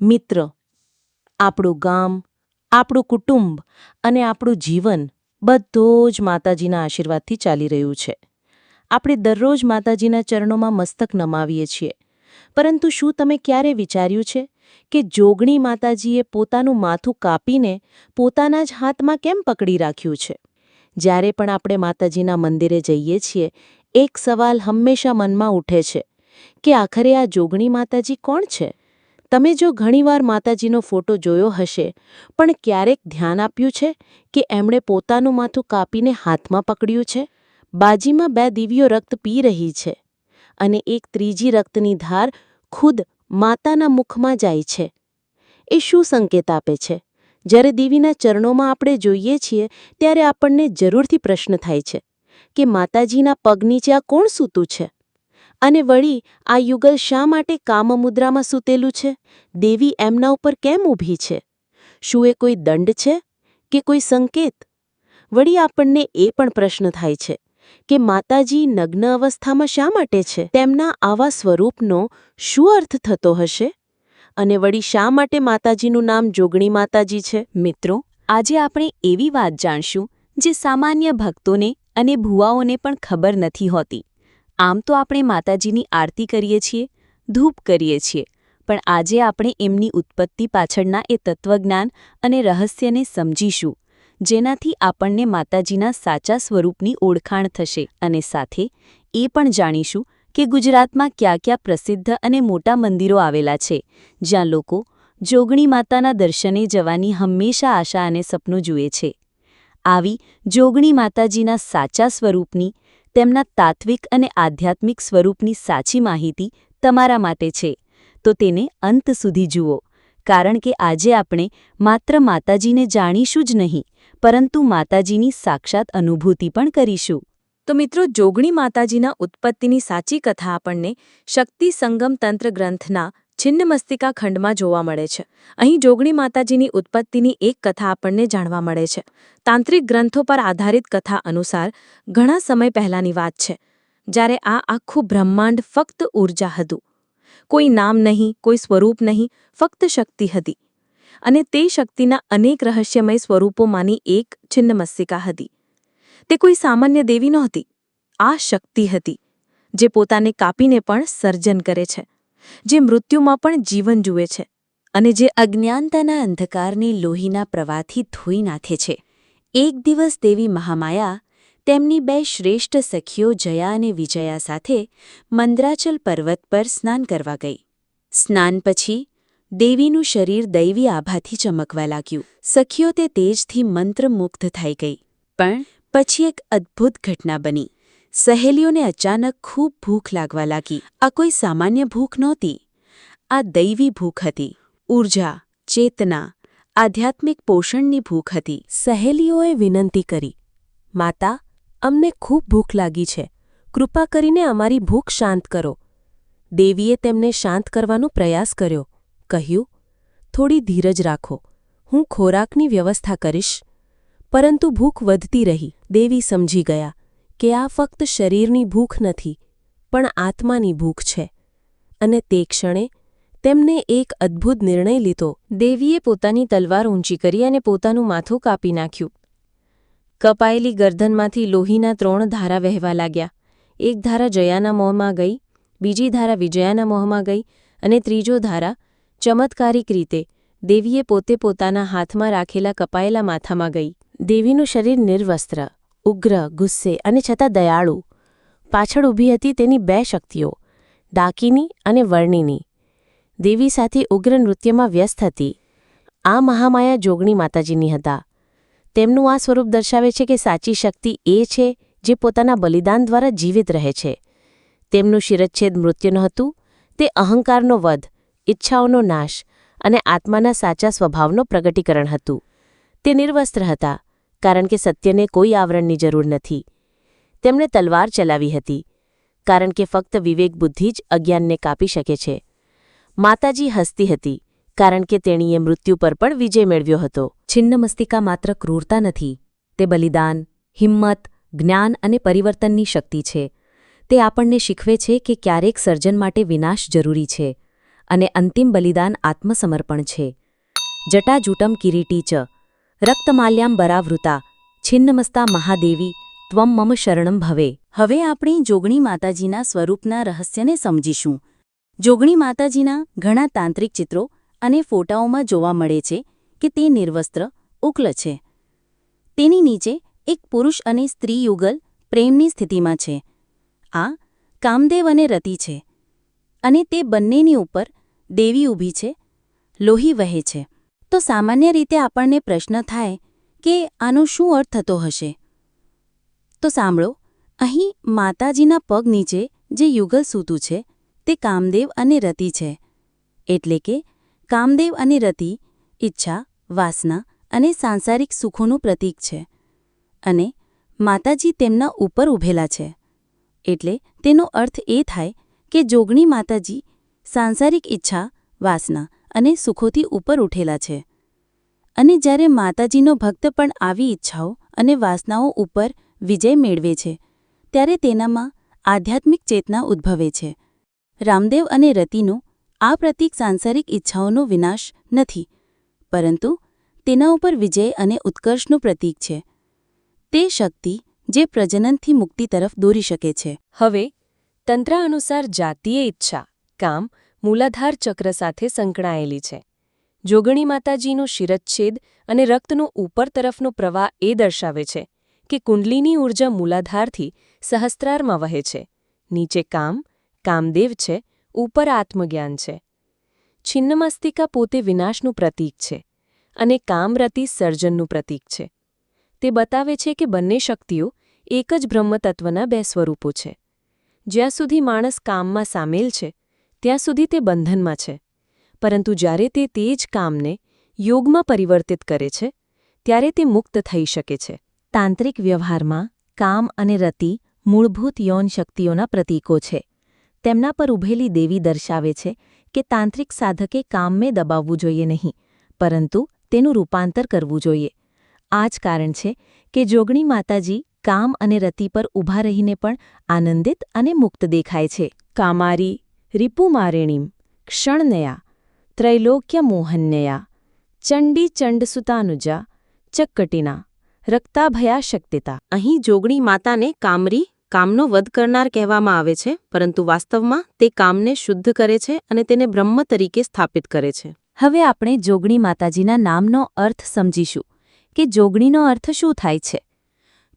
મિત્ર, આપણું ગામ, આપણું કુટુંબ અને આપણું જીવન બધું જ માતાજીના આશીર્વાદથી ચાલી રહ્યું છે. આપણે દરરોજ માતાજીના ચરણોમાં મસ્તક નમાવીએ છીએ. પરંતુ શું તમે ક્યારે વિચાર્યું છે કે જોગણી માતાજીએ પોતાનું માથું કાપીને પોતાના જ હાથમાં કેમ પકડી રાખ્યું છે? જ્યારે પણ આપણે માતાજીના મંદિરે જઈએ છીએ, એક સવાલ હંમેશા મનમાં ઉઠે છે કે આખરે આ જોગણી માતાજી કોણ છે? તમે જો ઘણીવાર માતાજીનો ફોટો જોયો હશે, પણ ક્યારેક ધ્યાન આપ્યું છે કે એમણે પોતાનું માથું કાપીને હાથમાં પકડ્યું છે? બાજીમાં બે દીવીઓ રક્ત પી રહી છે અને એક ત્રીજી રક્તની ધાર ખુદ માતાના મુખમાં જાય છે. એ શું સંકેત આપે છે? જ્યારે દેવીના ચરણોમાં આપણે જોઈએ છીએ, ત્યારે આપણને જરૂરથી પ્રશ્ન થાય છે કે માતાજીના પગ નીચે આ કોણ સૂતું છે? અને વળી, આ યુગલ શા માટે કામમુદ્રામાં સૂતેલું છે? દેવી એમના ઉપર કેમ ઊભી છે? શું એ કોઈ દંડ છે? કે કોઈ સંકેત? વળી આપણને એ પણ પ્રશ્ન થાય છે કે માતાજી નગ્ન અવસ્થામાં શા માટે છે? તેમના આવા સ્વરૂપનો શું અર્થ થતો હશે? અને વળી શા માટે માતાજીનું નામ જોગણી માતાજી છે? મિત્રો, આજે આપણે એવી વાત જાણશું જે સામાન્ય ભક્તોને અને ભુવાઓને પણ ખબર નથી હોતી. આમ તો આપણે માતાજીની આરતી કરીએ છીએ, ધૂપ કરીએ છીએ, પણ આજે આપણે એમની ઉત્પત્તિ પાછળના એ તત્વજ્ઞાન અને રહસ્યને સમજીશું, જેનાથી આપણને માતાજીના સાચા સ્વરૂપની ઓળખાણ થશે અને સાથે એ પણ જાણીશું કે ગુજરાતમાં કયા કયા પ્રસિદ્ધ અને મોટા મંદિરો આવેલા છે, જ્યાં લોકો જોગણી માતાના દર્શને જવાની હંમેશા આશા અને સપનું જુએ છે. આવી જોગણી માતાજીના સાચા સ્વરૂપની તેમના તાત્વિક અને આધ્યાત્મિક સ્વરૂપની સાચી માહિતી તમારા માટે છે. તો તેને અંત સુધી જુઓ. કારણ કે આજે આપણે માત્ર માતાજીને જાણીશું જ નહીં, પરંતુ માતાજીની સાક્ષાત અનુભૂતિ પણ કરીશું. તો મિત્રો, જોગણી માતાજીના ઉત્પત્તિની સાચી કથા આપણને શક્તિ સંગમ તંત્ર ગ્રંથના છિન્નમસ્તિકા ખંડમાં જોવા મળે છે. અહીં જોગણી માતાજીની ઉત્પત્તિની એક કથા આપણને જાણવા મળે છે. તાંત્રિક ગ્રંથો પર આધારિત કથા અનુસાર ઘણા સમય પહેલાંની વાત છે, જ્યારે આ આખું બ્રહ્માંડ ફક્ત ઊર્જા હતું. કોઈ નામ નહીં, કોઈ સ્વરૂપ નહીં, ફક્ત શક્તિ હતી. અને તે શક્તિના અનેક રહસ્યમય સ્વરૂપોમાંની એક છિન્નમસ્તિકા હતી. તે કોઈ સામાન્ય દેવી નહોતી. આ શક્તિ હતી, જે પોતાને કાપીને પણ સર્જન કરે છે. જે મૃત્યુમાં પણ જીવન જુએ છે અને જે અજ્ઞાનતાના અંધકારને લોહીના પ્રવાહથી ધોઈ નાખે છે. એક દિવસ દેવી મહામાયા તેમની બે શ્રેષ્ઠ સખીઓ જયા અને વિજયા સાથે મંદ્રાચલ પર્વત પર સ્નાન કરવા ગઈ. સ્નાન પછી દેવીનું શરીર દૈવી આભાથી ચમકવા લાગ્યું. સખીઓ તે તેજથી મંત્રમુગ્ધ થઈ ગઈ. પણ પછી એક અદ્ભુત ઘટના બની. સહેલીઓને અચાનક ખૂબ ભૂખ લાગવા લાગી. આ કોઈ સામાન્ય ભૂખ નહોતી. આ દૈવી ભૂખ હતી. ઊર્જા ચેતના, આધ્યાત્મિક પોષણની ભૂખ હતી. સહેલીઓએ વિનંતી કરી, માતા, અમને ખૂબ ભૂખ લાગી છે. કૃપા કરીને અમારી ભૂખ શાંત કરો. દેવીએ તેમને શાંત કરવાનો પ્રયાસ કર્યો. કહ્યું, થોડી ધીરજ રાખો. હું ખોરાકની વ્યવસ્થા કરીશ. પરંતુ ભૂખ વધતી રહી. દેવી સમજી ગયા. કે આ ફક્ત શરીરની ભૂખ નથી પણ આત્માની ભૂખ છે. અને તે ક્ષણે તેમને એક અદ્ભુત નિર્ણય લીધો. દેવીએ પોતાની તલવાર ઊંચી કરી અને પોતાનું માથું કાપી નાખ્યું. કપાયેલી ગરદનમાંથી લોહીના ત્રણ ધારા વહેવા લાગ્યા. એક ધારા જયાના મોંમાં ગઈ બીજી ધારા વિજયાના મોંમાં ગઈ અને ત્રીજો ધારા ચમત્કારિક રીતે દેવીએ પોતે પોતાના હાથમાં રાખેલા કપાયેલા માથામાં ગઈ. દેવીનું શરીર નિર્વસ્ત્ર ઉગ્ર, ગુસ્સે અને છતાં દયાળુ. પાછળ ઊભી હતી તેની બે શક્તિઓ, ડાકીની અને વર્ણિની. દેવી સાથે ઉગ્ર નૃત્યમાં વ્યસ્ત હતી. આ મહામાયા જોગણી માતાજીની હતા. તેમનું આ સ્વરૂપ દર્શાવે છે કે સાચી શક્તિ એ છે જે પોતાના બલિદાન દ્વારા જીવિત રહે છે. તેમનું શિરચ્છેદ મૃત્યુ નહોતું તે અહંકારનો વધ, ઈચ્છાઓનો નાશ અને આત્માના સાચા સ્વભાવનો પ્રગટીકરણ હતું. તે નિર્વસ્ત્ર હતા. કારણ કે સત્યને કોઈ આવરણની જરૂર નથી. તેમણે તલવાર ચલાવી હતી, કારણ કે ફક્ત વિવેક બુદ્ધિ જ અજ્ઞાનને કાપી શકે છે. માતાજી હસતી હતી, કારણ કે તેણીએ મૃત્યુ પર પણ વિજય મેળવ્યો હતો. છિન્નમસ્તિકા માત્ર ક્રૂરતા નથી, તે બલિદાન, હિંમત, જ્ઞાન અને પરિવર્તનની શક્તિ છે. તે આપણને શીખવે છે કે ક્યારેક સર્જન માટે વિનાશ જરૂરી છે અને અંતિમ બલિદાન આત્મસમર્પણ છે. જટાજૂટમ કિરીટી ચ રક્તમાલ્યામ બરાવૃતા, છિન્નમસ્તા મહાદેવી, ત્વમ મમ શરણમ ભવે. હવે આપણે જોગણી માતાજીના સ્વરૂપના રહસ્યને સમજીશું. જોગણી માતાજીના ઘણા તાંત્રિક ચિત્રો અને ફોટાઓમાં જોવા મળે છે કે તે નિર્વસ્ત્ર, ઉકલ છે. તેની નીચે એક પુરુષ અને સ્ત્રી યુગલ પ્રેમની સ્થિતિમાં છે. આ કામદેવ અને રતિ છે અને તે બંનેની ઉપર દેવી ઊભી છે, લોહી વહે છે. તો સામાન્ય રીતે આપણને પ્રશ્ન થાય કે આનો શું અર્થ થતો હશે. તો સાંભળો, અહીં માતાજીના પગ નીચે જે યુગલ સૂતું છે, તે કામદેવ અને રતિ છે. એટલે કે, કામદેવ અને રતિ ઈચ્છા, વાસના અને સાંસારિક સુખોનું પ્રતીક છે. અને માતાજી તેમના ઉપર ઊભેલા છે. એટલે તેનો અર્થ એ થાય કે જોગણી માતાજી સાંસારિક ઈચ્છા, વાસના અને સુખોથી ઉપર ઉઠેલા છે. અને જ્યારે માતાજીનો ભક્ત પણ આવી ઈચ્છાઓ અને વાસનાઓ ઉપર વિજય મેળવે છે, ત્યારે તેનામાં આધ્યાત્મિક ચેતના ઉદ્ભવે છે. રામદેવ અને રતિનો આ પ્રતીક સાંસારિક ઈચ્છાઓનો વિનાશ નથી, પરંતુ તેના ઉપર વિજય અને ઉત્કર્ષનું પ્રતીક છે. તે શક્તિ જે પ્રજનનથી મુક્તિ તરફ દોરી શકે છે. હવે તંત્ર અનુસાર જાતીય ઈચ્છા, કામ મૂલાધાર ચક્ર સાથે સંકળાયેલી છે. જોગણી માતાજીનું શિરચ્છેદ અને રક્તનો ઉપર તરફનો પ્રવાહ એ દર્શાવે છે કે કુંડલીની ઊર્જા મૂલાધારથી સહસ્ત્રારમાં વહે છે. નીચે કામ, કામદેવ છે, ઉપર આત્મજ્ઞાન છે. છિન્નમસ્તિકા પોતે વિનાશનું પ્રતીક છે અને કામરતિ સર્જનનું પ્રતીક છે. તે બતાવે છે કે બંને શક્તિઓ એક જ બ્રહ્મતત્વના બે સ્વરૂપો છે. જ્યાં સુધી માણસ કામમાં સામેલ છે ત્યાં સુધી તે બંધનમાં છે. પરંતુ જ્યારે તે તે જ કામને યોગમાં પરિવર્તિત કરે છે, ત્યારે તે મુક્ત થઈ શકે છે. તાંત્રિક વ્યવહારમાં કામ અને રતિ મૂળભૂત યૌન શક્તિઓના પ્રતીકો છે. તેમના પર ઊભેલી દેવી દર્શાવે છે કે તાંત્રિક સાધકે કામને દબાવવું જોઈએ નહીં, પરંતુ તેનું રૂપાંતર કરવું જોઈએ. આ જ કારણ છે કે જોગણી માતાજી કામ અને રતિ પર ઊભા રહીને પણ આનંદિત અને મુક્ત દેખાય છે. કામારી રિપુમારેણીમ, ક્ષણનયા ત્રૈલોક્ય મોહન્યયા ચંડી ચંડસુતાનુજા ચક્કટીના રક્તાભયા શક્તિતા અહીં જોગણી માતાને કામરી, કામનો વધ કરનાર કહેવામાં આવે છે, પરંતુ વાસ્તવમાં તે કામને શુદ્ધ કરે છે અને તેને બ્રહ્મ તરીકે સ્થાપિત કરે છે. હવે આપણે જોગણી માતાજીના નામનો અર્થ સમજીશું કે જોગણીનો અર્થ શું થાય છે.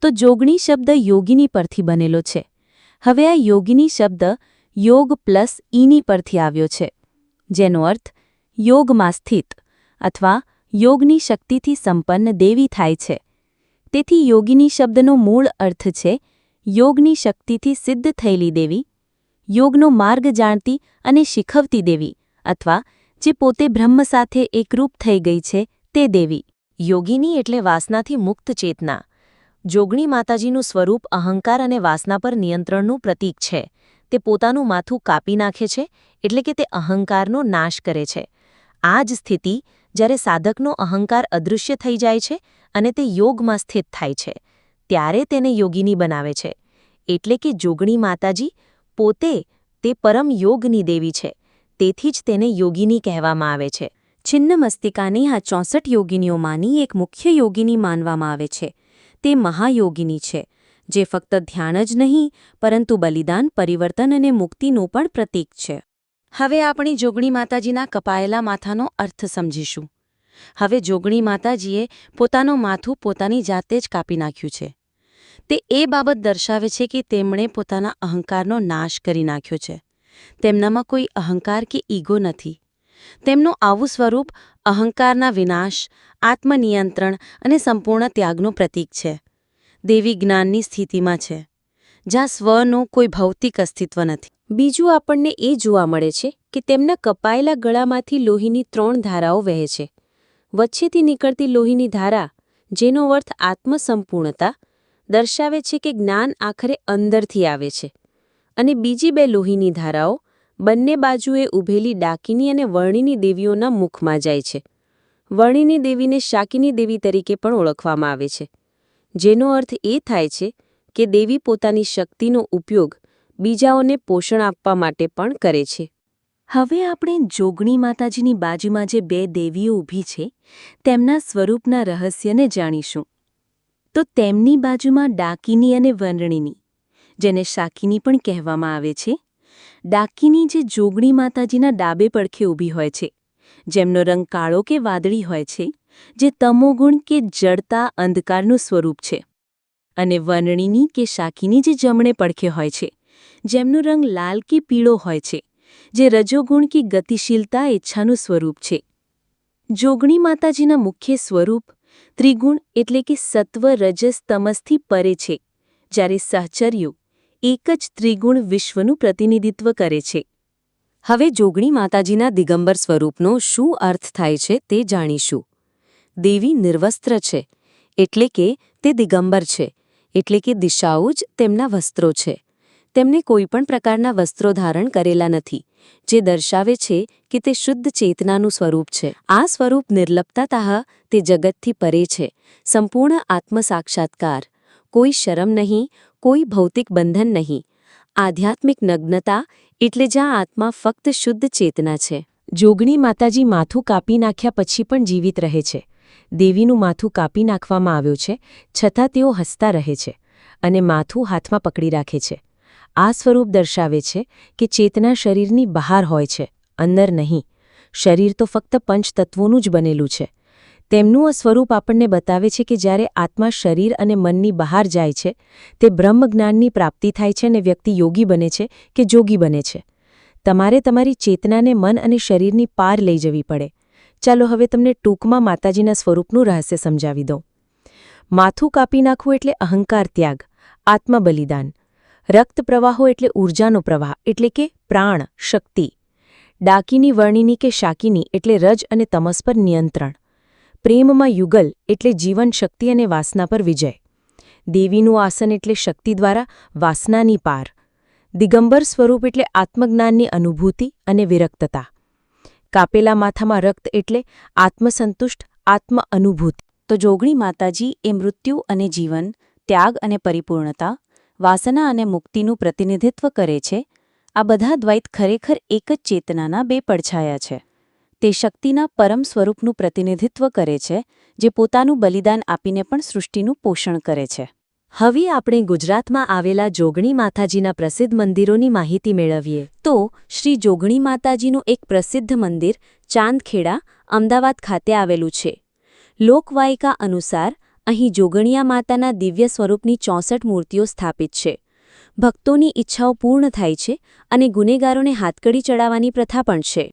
તો જોગણી શબ્દ યોગિની પરથી બનેલો છે. હવે આ યોગિની શબ્દ યોગ પ્લસ ઈની પરથી આવ્યો છે, જેનો અર્થ યોગમાં સ્થિત અથવા યોગની શક્તિથી સંપન્ન દેવી થાય છે. તેથી યોગિની શબ્દનો મૂળ અર્થ છે યોગની શક્તિથી સિદ્ધ થયેલી દેવી, યોગનો માર્ગ જાણતી અને શીખવતી દેવી અથવા જે પોતે બ્રહ્મ સાથે એકરૂપ થઈ ગઈ છે તે દેવી. યોગિની એટલે વાસનાથી મુક્ત ચેતના. જોગણી માતાજીનું સ્વરૂપ અહંકાર અને વાસના પર નિયંત્રણનું પ્રતીક છે. તે પોતાનું માથું કાપી નાખે છે એટલે કે તે અહંકારનો નાશ કરે છે. આ જ સ્થિતિ જ્યારે સાધકનો અહંકાર અદૃશ્ય થઈ જાય છે અને તે યોગમાં સ્થિત થાય છે, ત્યારે તેને યોગિની બનાવે છે. એટલે કે જોગણી માતાજી પોતે તે પરમ યોગની દેવી છે, તેથી જ તેને યોગિની કહેવામાં આવે છે. છિન્ન મસ્તિકાની આ ચોસઠ યોગિનીઓમાંની એક મુખ્ય યોગિની માનવામાં આવે છે. તે મહાયોગિની છે. જે ફક્ત ધ્યાન જ નહીં, પરંતુ બલિદાન, પરિવર્તન અને મુક્તિનું પણ પ્રતીક છે. હવે આપણે જોગણી માતાજીના કપાયેલા માથાનો અર્થ સમજીશું. હવે જોગણી માતાજીએ પોતાનું માથું પોતાની જાતે જ કાપી નાખ્યું છે. તે એ બાબત દર્શાવે છે કે તેમણે પોતાના અહંકારનો નાશ કરી નાખ્યો છે. તેમનામાં કોઈ અહંકાર કે ઈગો નથી. તેમનું આવું સ્વરૂપ અહંકારના વિનાશ, આત્મનિયંત્રણ અને સંપૂર્ણ ત્યાગનું પ્રતીક છે. દેવી જ્ઞાનની સ્થિતિમાં છે, જ્યાં સ્વનું કોઈ ભૌતિક અસ્તિત્વ નથી. બીજું આપણને એ જોવા મળે છે કે તેમના કપાયેલા ગળામાંથી લોહીની ત્રણ ધારાઓ વહે છે. વચ્ચેથી નીકળતી લોહીની ધારા, જેનો અર્થ આત્મસંપૂર્ણતા, દર્શાવે છે કે જ્ઞાન આખરે અંદરથી આવે છે. અને બીજી બે લોહીની ધારાઓ, બંને બાજુએ ઊભેલી ડાકીની અને વર્ણિની દેવીઓના મુખમાં જાય છે. વર્ણિની દેવીને શાકિની દેવી તરીકે પણ ઓળખવામાં આવે છે. જેનો અર્થ એ થાય છે કે દેવી પોતાની શક્તિનો ઉપયોગ બીજાઓને પોષણ આપવા માટે પણ કરે છે. હવે આપણે જોગણી માતાજીની બાજુમાં જે બે દેવીઓ ઊભી છે, તેમના સ્વરૂપના રહસ્યને જાણીશું. તો તેમની બાજુમાં ડાકીની અને વનરણીની જેને શાકિની પણ કહેવામાં આવે છે, ડાકીની જે જોગણી માતાજીના ડાબે પડખે ઊભી હોય છે, જેમનો રંગ કાળો કે વાદળી હોય છે જે તમોગુણ કે જડતા અંધકારનું સ્વરૂપ છે. અને વર્ણિની કે શાકીની જે જમણે પડખે હોય છે, જેમનો રંગ લાલ કે પીળો હોય છે, જે રજોગુણ કે ગતિશીલતા ઈચ્છાનું સ્વરૂપ છે. જોગણી માતાજીના મુખ્ય સ્વરૂપ, ત્રિગુણ એટલે કે સત્વ, રજસ, તમસથી પરે છે, જ્યારે સહચર્યું એક જ ત્રિગુણ વિશ્વનું પ્રતિનિધિત્વ કરે છે. હવે જોગણી માતાજીના દિગંબર સ્વરૂપનો શું અર્થ થાય છે તે જાણીશું. દેવી નિર્વસ્ત્ર છે, એટલે કે તે દિગંબર છે, એટલે કે દિશાઓ જ તેમના વસ્ત્રો છે. તેમને કોઈપણ પ્રકારના વસ્ત્રો ધારણ કરેલા નથી, જે દર્શાવે છે કે તે શુદ્ધ ચેતનાનું સ્વરૂપ છે. આ સ્વરૂપ નિર્લપ્તાતાહ તે જગતથી પરે છે, સંપૂર્ણ આત્મસાક્ષાત્કાર. કોઈ શરમ નહીં, કોઈ ભૌતિક બંધન નહીં. આધ્યાત્મિક નગ્નતા એટલે જ્યાં આત્મા ફક્ત શુદ્ધ ચેતના છે. જોગણી માતાજી માથું કાપી નાખ્યા પછી પણ જીવિત રહે છે. દેવીનું માથું કાપી નાખવામાં આવ્યું છે, છતાં તેઓ હસતા રહે છે અને માથું હાથમાં પકડી રાખે છે. આ સ્વરૂપ દર્શાવે છે કે ચેતના શરીરની બહાર હોય છે, અંદર નહીં. શરીર તો ફક્ત પંચતત્વોનું જ બનેલું છે. તેમનું આ સ્વરૂપ આપણને બતાવે છે કે જ્યારે આત્મા શરીર અને મનની બહાર જાય છે, તે બ્રહ્મજ્ઞાનની પ્રાપ્તિ થાય છે અને વ્યક્તિ યોગી બને છે કે જોગી બને છે. તમારે તમારી ચેતનાને મન અને શરીરની પાર લઈ જવી પડે. ચાલો હવે તમને ટૂંકમાં માતાજીના સ્વરૂપનું રહસ્ય સમજાવી દઉં. માથું કાપી નાખવું એટલે અહંકાર ત્યાગ, આત્મબલિદાન. રક્ત પ્રવાહો એટલે ઊર્જાનો પ્રવાહ, એટલે કે પ્રાણ, શક્તિ. ડાકીની વર્ણિની કે શાકીની એટલે રજ અને તમસ પર નિયંત્રણ. પ્રેમમાં યુગલ એટલે જીવન, શક્તિ અને વાસના પર વિજય. દેવીનું આસન એટલે શક્તિ દ્વારા વાસનાની પાર. દિગંબર સ્વરૂપ એટલે આત્મજ્ઞાનની અનુભૂતિ અને વિરક્તતા. કાપેલા માથામાં રક્ત એટલે આત્મસંતુષ્ટ આત્મ અનુભૂતિ તો જોગણી માતાજી એ મૃત્યુ અને જીવન, ત્યાગ અને પરિપૂર્ણતા, વાસના અને મુક્તિનું પ્રતિનિધિત્વ કરે છે. આ બધા દ્વૈત ખરેખર એક જ ચેતનાના બે પડછાયા છે. તે શક્તિના પરમ સ્વરૂપનું પ્રતિનિધિત્વ કરે છે, જે પોતાનું બલિદાન આપીને પણ સૃષ્ટિનું પોષણ કરે છે. હવે આપણે ગુજરાતમાં આવેલા જોગણી માતાજીના પ્રસિદ્ધ મંદિરોની માહિતી મેળવીએ. તો, શ્રી જોગણી માતાજીનું એક પ્રસિદ્ધ મંદિર, ચાંદખેડા, અમદાવાદ ખાતે આવેલું છે. લોકવાયકા અનુસાર, અહીં જોગણિયા માતાના દિવ્ય સ્વરૂપની ચોસઠ મૂર્તિઓ સ્થાપિત છે. ભક્તોની ઈચ્છાઓ પૂર્ણ થાય છે અને ગુનેગારોને હાથકડી ચડાવવાની પ્રથા પણ છે.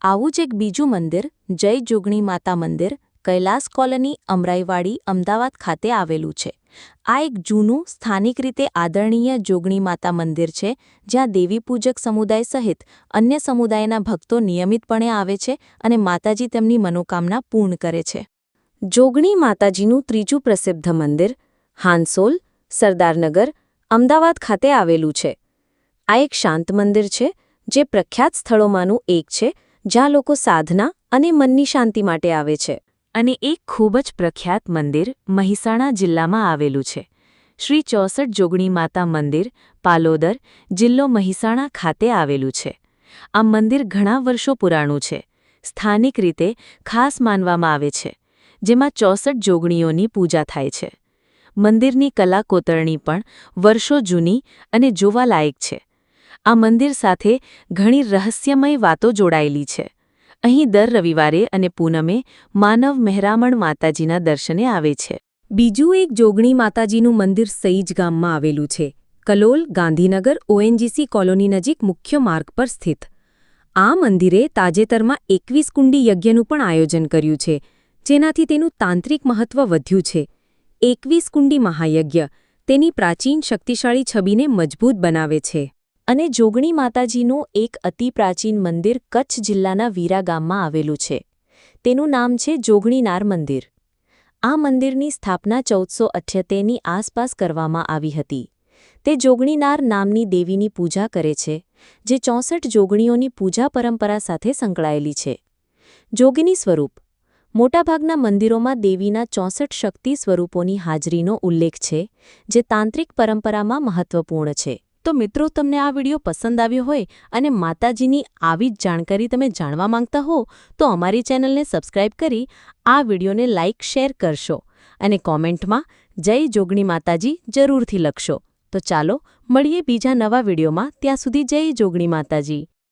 આવું જ એક બીજું મંદિર, જય જોગણી માતા મંદિર, કૈલાસ કોલોની, અમરાઈવાડી, અમદાવાદ ખાતે આવેલું છે. આ એક જૂનું સ્થાનિક રીતે આદરણીય જોગણી માતા મંદિર છે, જ્યાં દેવી પૂજક સમુદાય સહિત અન્ય સમુદાયના ભક્તો નિયમિતપણે આવે છે અને માતાજી તેમની મનોકામના પૂર્ણ કરે છે. જોગણી માતાજીનું ત્રીજું પ્રસિદ્ધ મંદિર, હાંસોલ, સરદારનગર, અમદાવાદ ખાતે આવેલું છે. આ એક શાંત મંદિર છે, જે પ્રખ્યાત સ્થળોમાંનું એક છે, જ્યાં લોકો સાધના અને મનની શાંતિ માટે આવે છે. અને એક ખૂબ જ પ્રખ્યાત મંદિર મહેસાણા જિલ્લામાં આવેલું છે. શ્રી ચોસઠ જોગણી માતા મંદિર, પાલોદર જિલ્લો મહેસાણા ખાતે આવેલું છે. આ મંદિર ઘણા વર્ષો પુરાણું છે. સ્થાનિક રીતે ખાસ માનવામાં આવે છે, જેમાં ચોસઠ જોગણીઓની પૂજા થાય છે. મંદિરની કલા કોતરણી પણ વર્ષો જૂની અને જોવાલાયક છે. આ મંદિર સાથે ઘણી રહસ્યમય વાતો જોડાયેલી છે. અહીં દર રવિવારે અને પૂનમે માનવ મહેરામણ માતાજીના દર્શને આવે છે. બીજું એક જોગણી માતાજીનું મંદિર સઈજ ગામમાં આવેલું છે. કલોલ, ગાંધીનગર, ઓએનજીસી કોલોની નજીક મુખ્ય માર્ગ પર સ્થિત. આ મંદિરે તાજેતરમાં એકવીસ કુંડી યજ્ઞનું પણ આયોજન કર્યું છે, જેનાથી તેનું તાંત્રિક મહત્વ વધ્યું છે. એકવીસ કુંડી મહાયજ્ઞ તેની પ્રાચીન શક્તિશાળી છબીને મજબૂત બનાવે છે. અને જોગણી માતાજીનું એક અતિ પ્રાચીન મંદિર કચ્છ જિલ્લાના વીરા ગામમાં આવેલું છે. તેનું નામ છે જોગણીનાર મંદિર. આ મંદિરની સ્થાપના ચૌદસો અઠ્યતેરની આસપાસ કરવામાં આવી હતી. તે જોગણીનાર નામની દેવીની પૂજા કરે છે, જે ચોસઠ જોગણીઓની પૂજા પરંપરા સાથે સંકળાયેલી છે. જોગિની સ્વરૂપ. મોટાભાગના મંદિરોમાં દેવીના ચોસઠ શક્તિ સ્વરૂપોની હાજરીનો ઉલ્લેખ છે, જે તાંત્રિક પરંપરામાં મહત્વપૂર્ણ છે. તો મિત્રો, તમને આ વીડિયો પસંદ આવ્યો હોય અને માતાજીની આવી જ જાણકારી તમે જાણવા માંગતા હો, તો અમારી ચેનલને સબસ્ક્રાઇબ કરી આ વિડીયોને લાઇક, શેર કરશો અને કોમેન્ટમાં જય જોગણી માતાજી જરૂરથી લખશો. તો ચાલો, મળીએ બીજા નવા વિડીયોમાં. ત્યાં સુધી જય જોગણી માતાજી.